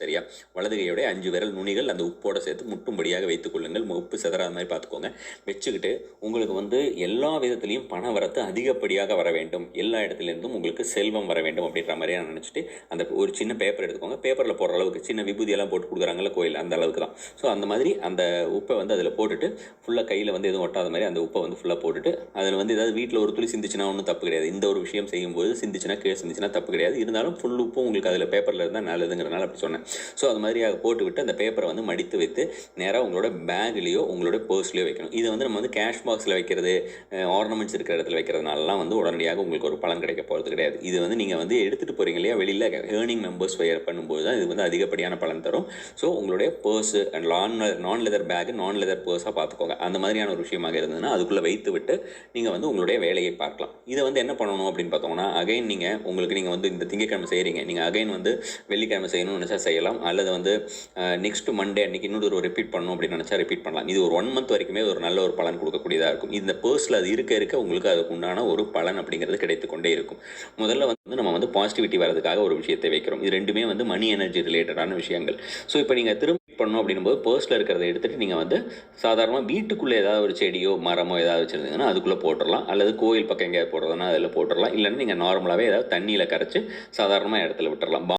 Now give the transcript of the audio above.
சரியா? வலது கையோடைய அஞ்சு விரல் நுனிகள் அந்த உப்போட சேர்த்து முட்டும்படியாக வைத்துக் கொள்ளுங்கள். உப்பு சிதறாத மாதிரி பார்த்துக்கோங்க. வச்சுக்கிட்டு உங்களுக்கு வந்து எல்லா விதத்துலையும் பண வரத்து அதிகப்படியாக வர வேண்டும். எல்லா இடத்துலேருந்தும் உங்களுக்கு செல்வம் வர வேண்டும் அப்படின்ற மாதிரி நான் நினச்சிட்டு அந்த ஒரு சின்ன பேப்பர் எடுத்துக்கோங்க. பேப்பரில் போடுற அளவுக்கு சின்ன விபூதியெல்லாம் போட்டு கொடுக்குறாங்கல்ல கோயில் அந்த அளவுக்கு தான். ஸோ அந்த மாதிரி அந்த உப்பை வந்து அதில் போட்டுட்டு ஃபுல்லாக கையில் வந்து எதுவும் ஒட்டாத மாதிரி அந்த உப்பை வந்து ஃபுல்லாக போட்டுட்டு அதில் வந்து ஏதாவது வீட்டில் ஒரு துளி சிந்திச்சுனா ஒன்றும் தப்பு கிடையாது. இந்த ஒரு விஷயம் செய்யும்போது சிந்திச்சுனா கீழே சிந்திச்சுனா தப்பு கிடையாது. இருந்தாலும் ஃபுல் உப்பும் உங்களுக்கு அதில் பேப்பரில் இருந்தால் நல்லதுங்கிறனால அப்படி சொன்னேன். ஸோ அது மாதிரி அதை அந்த பேப்பரை வந்து மடித்து வைத்து நேராக உங்களோட பேக்லேயோ உங்களோட பர்ஸ்லேயோ வைக்கணும். இது வந்து நம்ம வந்து கேஷ் பாக்ஸில் வைக்கிறது ஆர்னமெண்ட்ஸ் இருக்கிற இடத்துல வைக்கிறதுனாலலாம் வந்து உடனடியாக உங்களுக்கு ஒரு பலன் கிடைக்க போகிறது கிடையாது. இது வந்து நீங்கள் வந்து எடுத்துகிட்டு போகிறீங்க இல்லையா? வெளியில் ஏர்னிங் மெம்பர்ஸ் ஃபயர் பண்ணும்போது தான் இது வந்து அதிகப்படியான பலன் தரும். ஸோ உங்களுடைய பர்ஸு அண்ட் நான் நான் லெதர் பேக் நான் லெதர் பர்ஸாக பார்த்துக்கோங்க. அந்த மாதிரியான ஒரு விஷயமாக இருந்ததுன்னா அதுக்குள்ளே வைத்து விட்டு நீங்கள் வந்து உங்களுடைய வேலையை பார்க்கலாம். இதை வந்து என்ன பண்ணணும் அப்படின்னு பார்த்தோம்னா அகைன் நீங்கள் உங்களுக்கு நீங்கள் வந்து இந்த திங்கக்கிழமை செய்கிறீங்க நீங்கள் அகைன் வந்து வெள்ளிக்கிழமை செய்யணும்னு நினச்சா செய்யலாம். அல்லது வந்து நெக்ஸ்ட் மண்டே அன்றைக்கி இன்னொரு ஒரு ரிப்பீட் பண்ணணும் அப்படின்னு நினச்சா ரிப்பீட் பண்ணலாம். இது ஒரு ஒன் மந்த் வரைக்குமே ஒரு நல்ல ஒரு பலன் கொடுக்கக்கூடியதாக இருக்கும். இந்த பர்ஸில் அது இருக்க இருக்க உங்களுக்கு அதுக்கு உண்டான ஒரு பலன் அப்படிங்கிறது கிடைத்து கொண்டே இருக்கும். முதல்ல வந்து நம்ம வந்து பாசிட்டிவிட்டி வரதுக்காக ஒரு விஷயத்தை வைக்கிறோம். இது ரெண்டுமே வந்து மணி எனர்ஜி ரிலேட்டடான விஷயங்கள். ஸோ இப்போ நீங்கள் திரும்ப பண்ணணும் அப்படின்போது பர்ஸில் இருக்கிறத எடுத்துகிட்டு நீங்கள் வந்து சாதாரணமாக வீட்டுக்குள்ளே ஏதாவது ஒரு செடியோ மரமோ ஏதாவது வச்சுருந்தீங்கன்னா அதுக்குள்ளே போட்டுடலாம். அல்லது கோயில் பக்கம் எங்கேயாவது போடுறதுனா அதில் போட்டுடலாம். இல்லைன்னா நீங்கள் நார்மலாகவே ஏதாவது தண்ணியில் கரைச்சி சாதாரணமாக இடத்துல விட்டுறலாம்.